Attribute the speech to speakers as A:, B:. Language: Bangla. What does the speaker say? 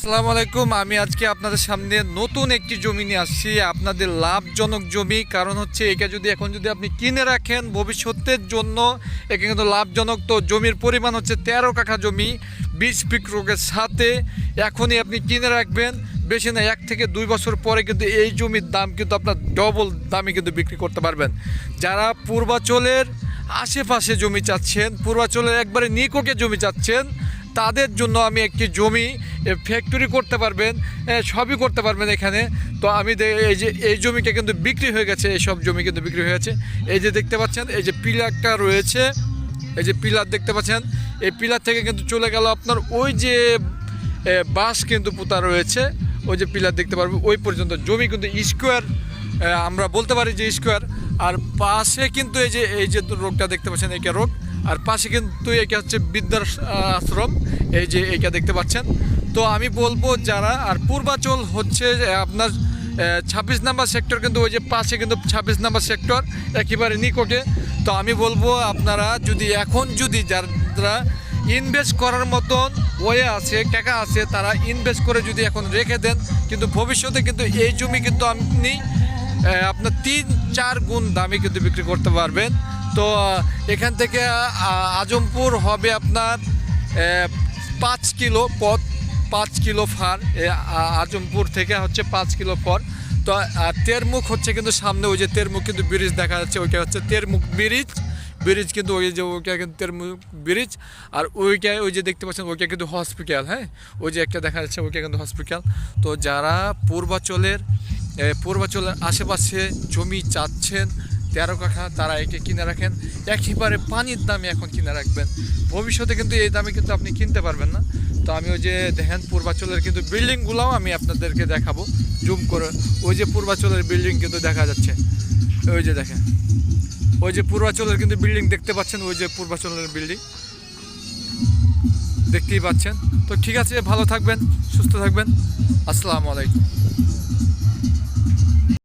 A: আসসালামু আলাইকুম। আমি আজকে আপনাদের সামনে নতুন একটি জমি নিয়ে আসছি, আপনাদের লাভজনক জমি। কারণ হচ্ছে একে যদি এখন যদি আপনি কিনে রাখেন, ভবিষ্যতের জন্য একে কিন্তু লাভজনক। তো জমির পরিমাণ হচ্ছে তেরো কাঠা জমি, বীজ বিক্রয়ের সাথে এখনই আপনি কিনে রাখবেন। বেশি না, এক থেকে দুই বছর পরে কিন্তু এই জমির দাম কিন্তু আপনার ডবল দামে কিন্তু বিক্রি করতে পারবেন। যারা পূর্বাচলের আশেপাশে জমি চাচ্ছেন, পূর্বাচলের একবারে নিকটে জমি চাচ্ছেন তাদের জন্য আমি একটি জমি ফ্যাক্টরি করতে পারবেন সবই করতে পারবেন এখানে। তো আমি এই যে, এই জমিটা কিন্তু বিক্রি হয়ে গেছে এই সব জমি কিন্তু বিক্রি হয়ে গেছে। এই যে দেখতে পাচ্ছেন, এই যে পিলারটা রয়েছে, এই যে পিলার দেখতে পাচ্ছেন, এই পিলার থেকে কিন্তু চলে গেল আপনার ওই যে বাঁশ কিন্তু পোতা রয়েছে, ওই যে পিলার দেখতে পারবে, ওই পর্যন্ত জমি কিন্তু স্কোয়ার আমরা বলতে পারি যে স্কোয়ার। আর পাশে কিন্তু এই যে এই যে রোগটা দেখতে পাচ্ছেন এইটা রোগ আর পাশে কিন্তু এইটা হচ্ছে বিদ্যার আশ্রম এই যে এইটা দেখতে পাচ্ছেন। তো আমি বলব যারা, আর পূর্বাচল হচ্ছে আপনার ছাব্বিশ নাম্বার সেক্টর কিন্তু ওই যে পাশে কিন্তু ছাব্বিশ নাম্বার সেক্টর, একেবারে নিকটে। তো আমি বলব আপনারা যদি এখন যদি যারা ইনভেস্ট করার মতন ওয়ে আছে, টাকা আছে, তারা ইনভেস্ট করে যদি এখন রেখে দেন, কিন্তু ভবিষ্যতে কিন্তু এই জমি কিন্তু আপনি আপনার তিন, চার গুণ দামে কিন্তু বিক্রি করতে পারবেন। তো এখান থেকে আজমপুর হবে আপনার পাঁচ কিলো পথ, পাঁচ কিলো ফার আজমপুর থেকে হচ্ছে পাঁচ কিলো পর তো তেরমুখ হচ্ছে কিন্তু সামনে, ওই যে তেরমুখ কিন্তু ব্রিজ দেখা যাচ্ছে, ওইটা হচ্ছে তেরমুখ ব্রিজ। ব্রিজ কিন্তু ওই যে, ওইটা কিন্তু তেরমুখ ব্রিজ। আর ওইটা, ওই যে দেখতে পাচ্ছেন, ওইটা কিন্তু হসপিটাল হ্যাঁ? ওই যে একটা দেখা যাচ্ছে, ওইটা কিন্তু হসপিটাল। তো যারা পূর্বাচলের পূর্বাচলের আশেপাশে জমি চাচ্ছেন তেরো কাঠা তারা একে কিনে রাখেন। একেবারে পানির দামে এখন কিনে রাখবেন। ভবিষ্যতে কিন্তু এই দামে কিন্তু আপনি কিনতে পারবেন না। তো আমি ওই যে দেখেন পূর্বাচলের কিন্তু বিল্ডিংগুলোও আমি আপনাদেরকে দেখাবো। জুম করে। ওই যে পূর্বাচলের বিল্ডিং কিন্তু দেখা যাচ্ছে। ওই যে দেখেন। ওই যে পূর্বাচলের কিন্তু বিল্ডিং দেখতে পাচ্ছেন, ওই যে পূর্বাচলের বিল্ডিং। দেখতেই পাচ্ছেন। তো ঠিক আছে, ভালো থাকবেন, সুস্থ থাকবেন। আসসালামু আলাইকুম।